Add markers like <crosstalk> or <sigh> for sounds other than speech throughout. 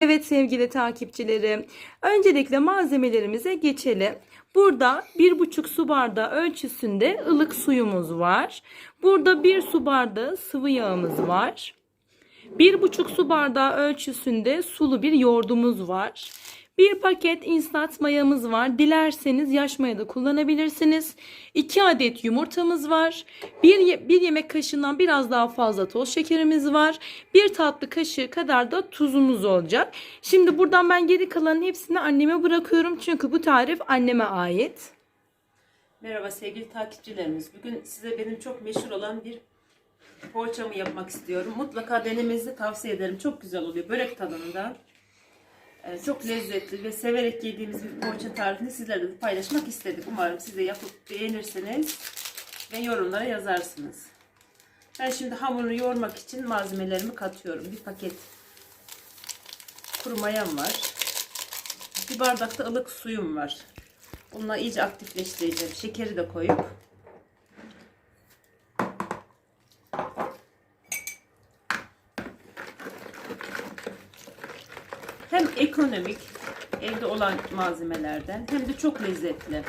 Evet sevgili takipçilerim. Öncelikle malzemelerimize geçelim. Burada 1,5 su bardağı ölçüsünde ılık suyumuz var. Burada 1 su bardağı sıvı yağımız var. 1,5 su bardağı ölçüsünde sulu bir yoğurdumuz var. Bir paket instant mayamız var. Dilerseniz yaş maya da kullanabilirsiniz. 2 adet yumurtamız var. 1, ye- bir yemek kaşığından biraz daha fazla toz şekerimiz var. 1 tatlı kaşığı kadar da tuzumuz olacak. Şimdi buradan ben geri kalanın hepsini anneme bırakıyorum. Çünkü bu tarif anneme ait. Merhaba sevgili takipçilerimiz. Bugün size benim çok meşhur olan bir poğaçamı yapmak istiyorum. Mutlaka denemenizi tavsiye ederim. Çok güzel oluyor. Börek tadında. Çok lezzetli ve severek yediğimiz bir poğaça tarifini sizlerle de paylaşmak istedik. Umarım siz de yapıp beğenirsiniz ve yorumlara yazarsınız. Ben şimdi hamuru yoğurmak için malzemelerimi katıyorum. Bir paket kuru mayam var. Bir bardakta ılık suyum var. Bununla iyice aktifleştireceğim. Şekeri de koyup. Hem ekonomik evde olan malzemelerden hem de çok lezzetli.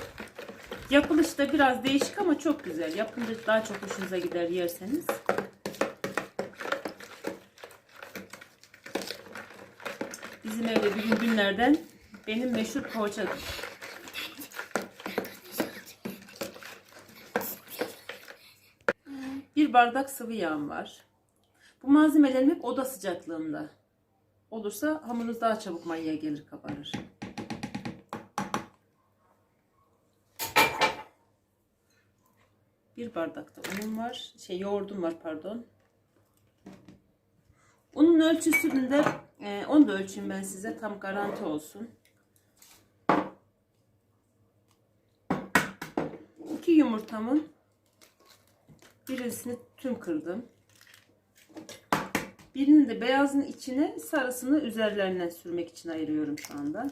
Yapılışı da biraz değişik ama çok güzel. Yapınca daha çok hoşunuza gider yerseniz. Bizim evde bir gün günlerden benim meşhur poğaça Bir bardak sıvı yağım var. Bu malzemelerim hep oda sıcaklığında. Olursa hamurunuz daha çabuk mayaya gelir kabarır. Bir bardakta unum var. Şey yoğurdum var pardon. Unun ölçüsünü de e, onu da ölçeyim ben size tam garanti olsun. İki yumurtamın birisini tüm kırdım. Birinin de beyazın içine sarısını üzerlerine sürmek için ayırıyorum şu anda.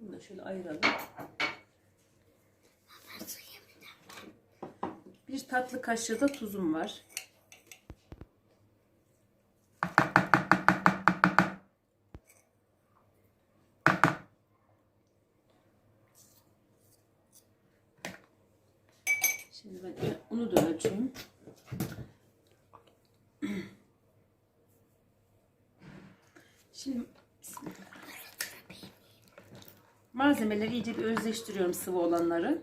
Bunu da şöyle ayıralım. Bir tatlı kaşığı da tuzum var. Şimdi ben unu da ölçeyim. Şimdi malzemeleri iyice bir özleştiriyorum sıvı olanları.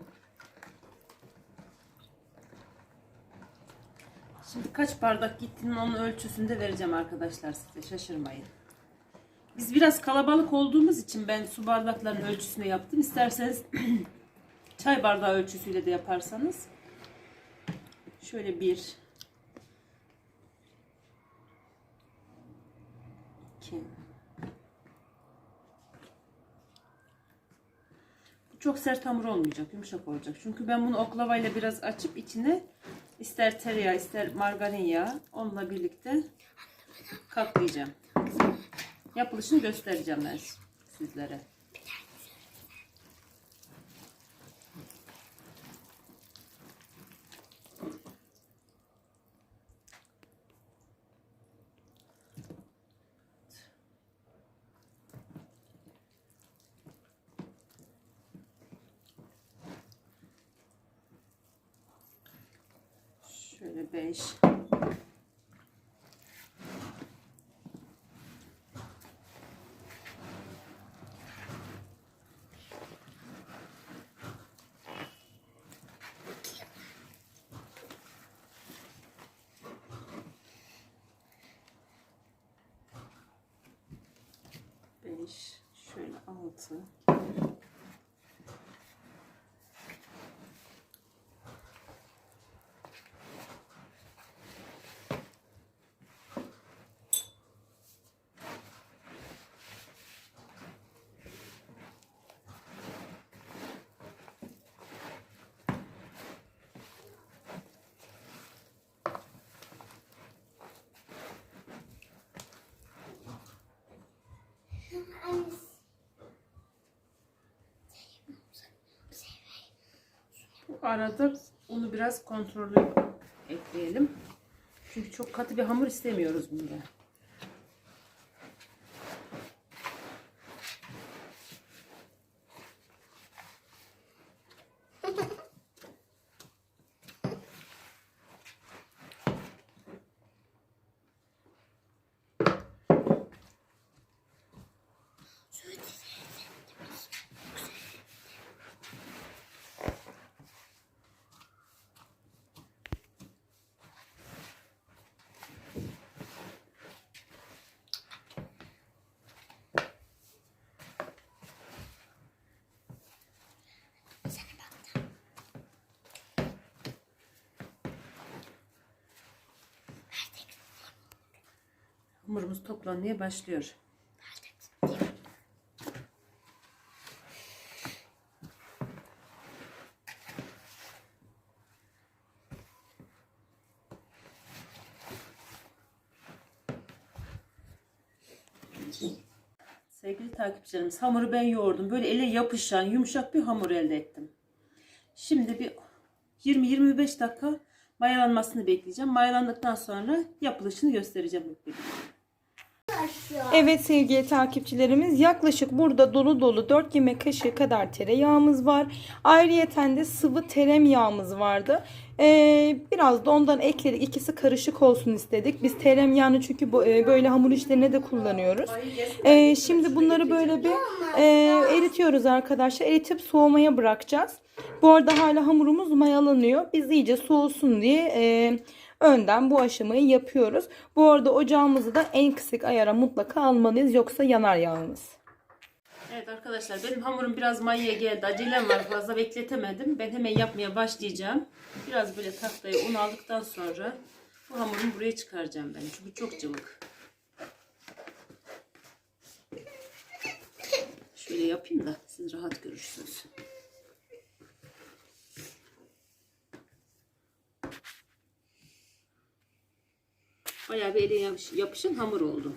Şimdi kaç bardak gittiğinin onun ölçüsünde vereceğim arkadaşlar size şaşırmayın. Biz biraz kalabalık olduğumuz için ben su bardaklarının ölçüsüne yaptım. İsterseniz <clears throat> çay bardağı ölçüsüyle de yaparsanız şöyle bir iki çok sert hamur olmayacak yumuşak olacak. Çünkü ben bunu oklavayla biraz açıp içine ister tereyağı ister margarin yağı onunla birlikte katlayacağım. Yapılışını göstereceğim ben sizlere Şöyle 5 5 şöyle 6 arada unu biraz kontrollü ekleyelim. Çünkü çok katı bir hamur istemiyoruz bunda. Hamurumuz toplanmaya başlıyor. Sevgili takipçilerimiz hamuru ben yoğurdum. Böyle ele yapışan yumuşak bir hamur elde ettim. Şimdi bir 20-25 dakika mayalanmasını bekleyeceğim. Mayalandıktan sonra yapılışını göstereceğim. Birlikte. Evet sevgili takipçilerimiz yaklaşık burada dolu dolu 4 yemek kaşığı kadar tereyağımız var. Ayrıyeten de sıvı tereyağımız vardı. Ee, biraz da ondan ekledik. İkisi karışık olsun istedik. Biz tereyağını çünkü bu, e, böyle hamur işlerine de kullanıyoruz. Ee, şimdi bunları böyle bir e, eritiyoruz arkadaşlar. Eritip soğumaya bırakacağız. Bu arada hala hamurumuz mayalanıyor. Biz iyice soğusun diye e, önden bu aşamayı yapıyoruz. Bu arada ocağımızı da en kısık ayara mutlaka almalıyız. Yoksa yanar yağımız. Evet arkadaşlar benim hamurum biraz mayaya geldi. Acelem var fazla bekletemedim. Ben hemen yapmaya başlayacağım. Biraz böyle tahtaya un aldıktan sonra bu hamurumu buraya çıkaracağım ben. Çünkü çok cıvık. Şöyle yapayım da siz rahat görürsünüz. Bayağı bir ele yapış- yapışın hamur oldu.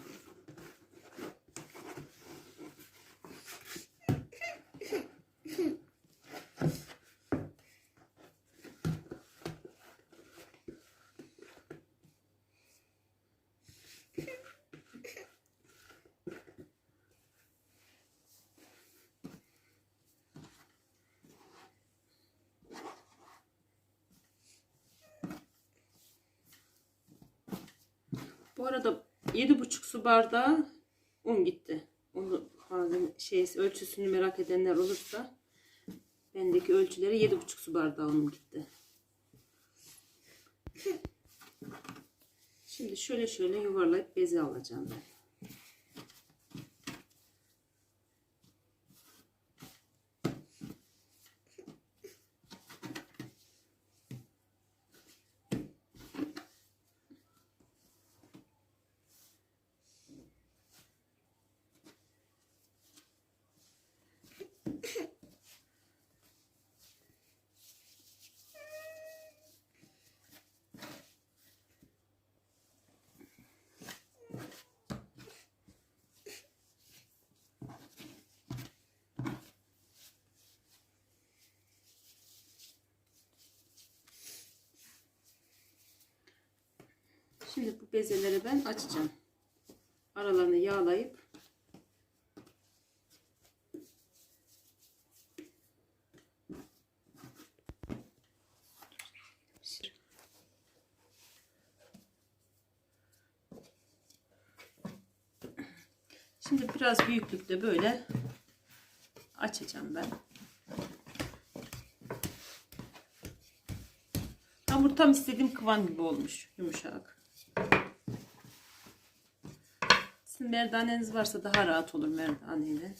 Bu arada 7,5 su bardağı un gitti. Onu malzeme şey ölçüsünü merak edenler olursa bendeki ölçülere 7,5 su bardağı un gitti. Şimdi şöyle şöyle yuvarlayıp beze alacağım ben. Şimdi bu bezeleri ben açacağım. Aralarını yağlayıp Şimdi biraz büyüklükte böyle açacağım ben. Hamur tam istediğim kıvam gibi olmuş. Yumuşak. Sizin merdaneniz varsa daha rahat olur merdaneyle.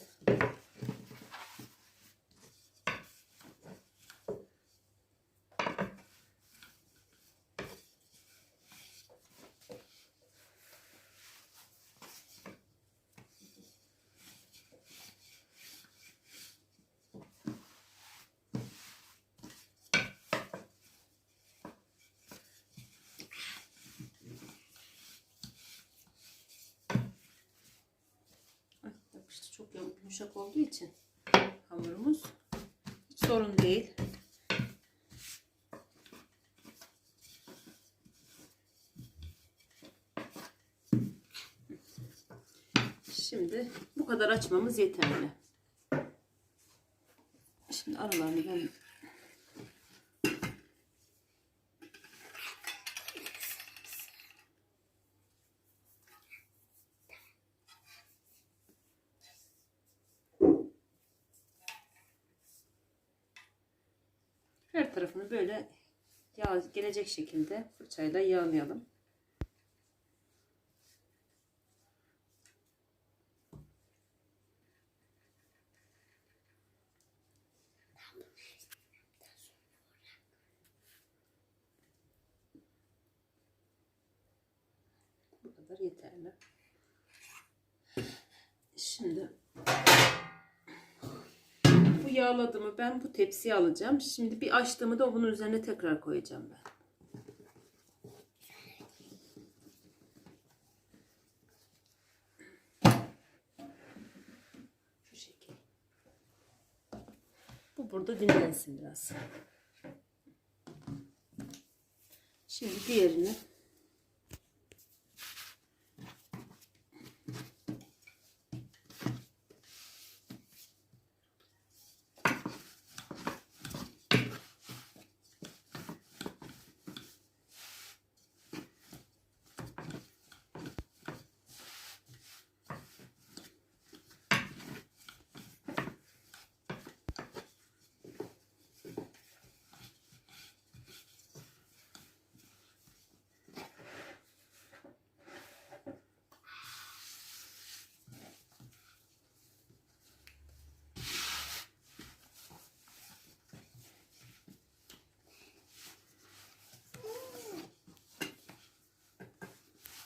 Çok yumuşak olduğu için hamurumuz hiç sorun değil. Şimdi bu kadar açmamız yeterli. Şimdi aralarını ben tarafını böyle yağ gelecek şekilde fırçayla yağlayalım. Bu kadar yeterli. Şimdi bu yağladığımı ben bu tepsiye alacağım. Şimdi bir açtığımı da bunun üzerine tekrar koyacağım ben. Şu şekil. Bu burada dinlensin biraz. Şimdi diğerini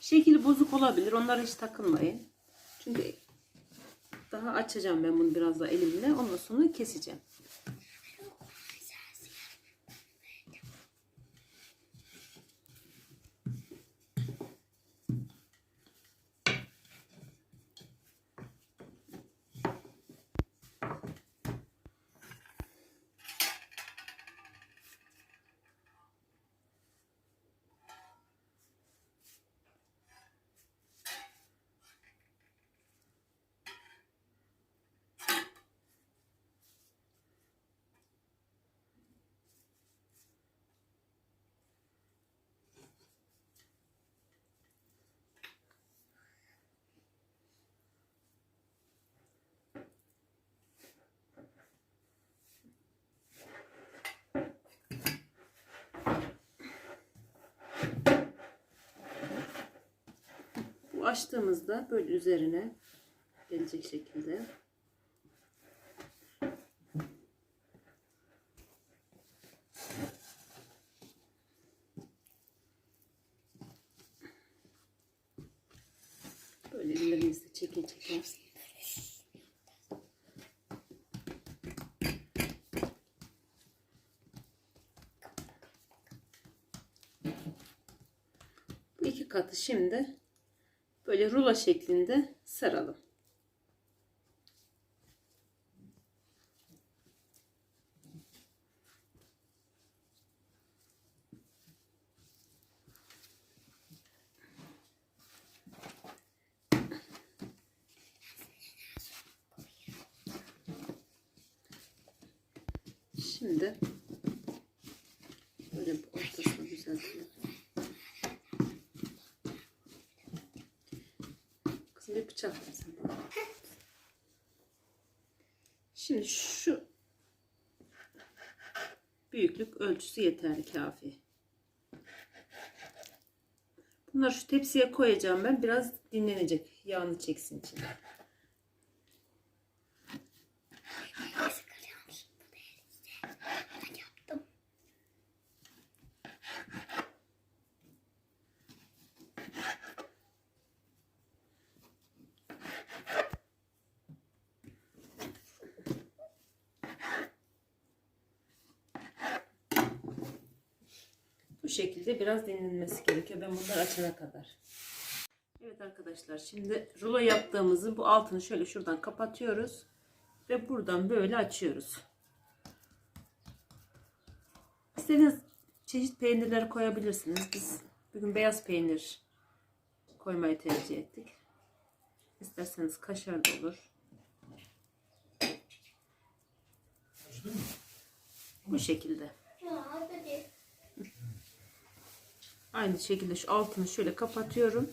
Şekili bozuk olabilir. Onlara hiç takılmayın. Çünkü daha açacağım ben bunu biraz da elimle. Ondan sonra keseceğim. Bu açtığımızda böyle üzerine gelecek şekilde. Böyle ellerimizle çeke çeke bu iki katı şimdi böyle rulo şeklinde saralım. Şimdi böyle ortasını düzeltelim. Bir bıçak. Şimdi şu büyüklük ölçüsü yeterli kafi. Bunları şu tepsiye koyacağım ben. Biraz dinlenecek. Yağını çeksin içine. Şekilde biraz dinlenmesi gerekiyor. Ben bunları açana kadar. Evet arkadaşlar şimdi rulo yaptığımızı bu altını şöyle şuradan kapatıyoruz. Ve buradan böyle açıyoruz. İstediğiniz çeşit peynirleri koyabilirsiniz. Biz bugün beyaz peynir koymayı tercih ettik. İsterseniz kaşar da olur. Bu şekilde. Aynı şekilde şu altını şöyle kapatıyorum.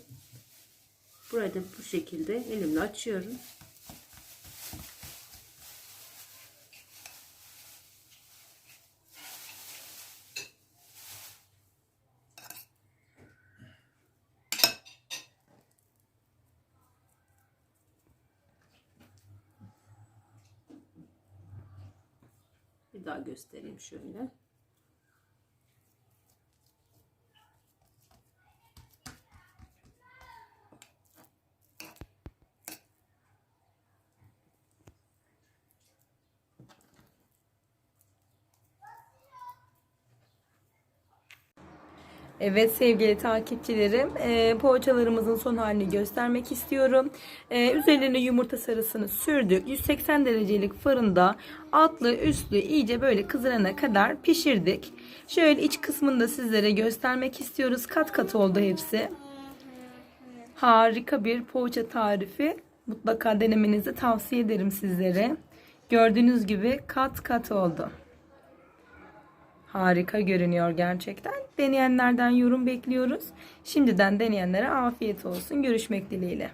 Burayı da bu şekilde elimle açıyorum. Bir daha göstereyim şöyle. Evet sevgili takipçilerim, e, poğaçalarımızın son halini göstermek istiyorum. E, üzerlerine yumurta sarısını sürdük. 180 derecelik fırında altlı üstlü iyice böyle kızarana kadar pişirdik. Şöyle iç kısmını da sizlere göstermek istiyoruz. Kat kat oldu hepsi. Harika bir poğaça tarifi. Mutlaka denemenizi tavsiye ederim sizlere. Gördüğünüz gibi kat kat oldu. Harika görünüyor gerçekten. Deneyenlerden yorum bekliyoruz. Şimdiden deneyenlere afiyet olsun. Görüşmek dileğiyle.